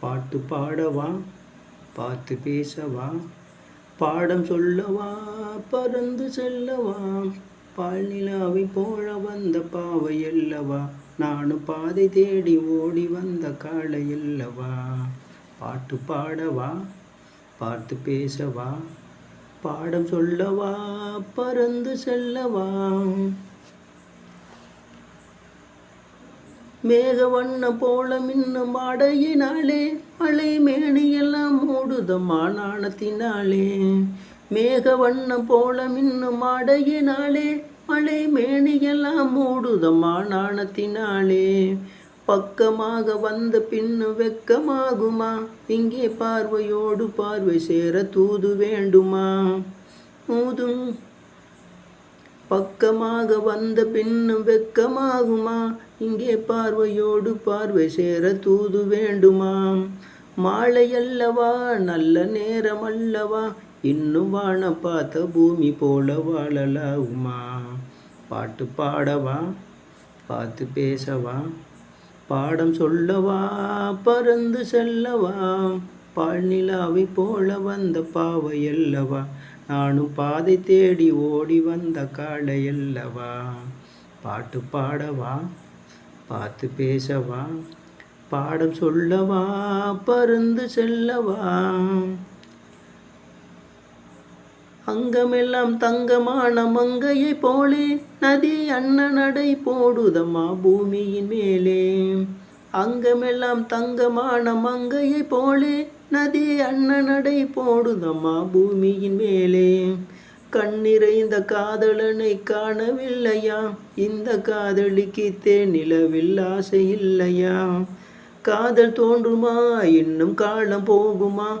பாட்டு பாடவா பார்த்து பேசவா பாடம் சொல்லவா பறந்து செல்லவா பால் போல வந்த பாவை அல்லவா நானும் பாதை தேடி ஓடி வந்த காளை அல்லவா. பாட்டு பாடவா பார்த்து பேசவா பாடம் சொல்லவா பறந்து செல்லவா? மேக வண்ணம் போல மின்னும் ஆடையினாலே மழை மேனையெல்லாம் மூடுதம்மா நாணத்தினாலே மேக வண்ணம் போல மின்னும் ஆடையினாலே மழை மேனையெல்லாம் மூடுதம்மா நாணத்தினாலே பக்கமாக வந்த பின்னு வெக்கமாகுமா? இங்கே பார்வையோடு பார்வை சேர தூது வேண்டுமா? ஊதும். பக்கமாக வந்த பின்னும் வெக்கமாகுமா? இங்கே பார்வையோடு பார்வை சேர தூது வேண்டுமாம் மாலையல்லவா நல்ல நேரம் அல்லவா? இன்னும் வான பார்த்த பூமி போல வாழலாகுமா? பாட்டு பாடவா? பார்த்து பேசவா? பாடம் சொல்லவா பறந்து செல்லவா? பாழ்நிலாவை போல வந்த பாவை அல்லவா? நானும் பாதை தேடி ஓடி வந்த காளை அல்லவா? பாட்டு பாடவா? பார்த்து பேசவா? பாடம் சொல்லவா? பறந்து செல்லவா? அங்கமெல்லாம் தங்கமான மங்கையை போலே நதி அண்ணன் நடை போடுதம்மா பூமியின் மேலே. அங்கமெல்லாம் தங்கமான மங்கையை போலே நதி அண்ணனடை போடுதம்மா பூமியின் மேலே. கண்ணிறைந்த காதலனை காணவில்லையா? இந்த காதலிக்கு தேனிலவில் ஆசை இல்லையா? காதல் தோன்றுமா? இன்னும் காலம் போகுமா?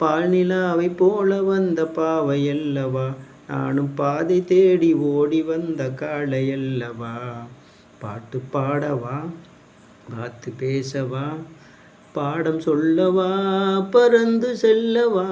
பால் நிலாவை போல வந்த பாவை அல்லவா நானும் பாதை தேடி ஓடி வந்த காளையல்லவா? பாட்டு பாடவா? பார்த்து பேசவா? பாடம் சொல்லவா? பறந்து செல்லவா?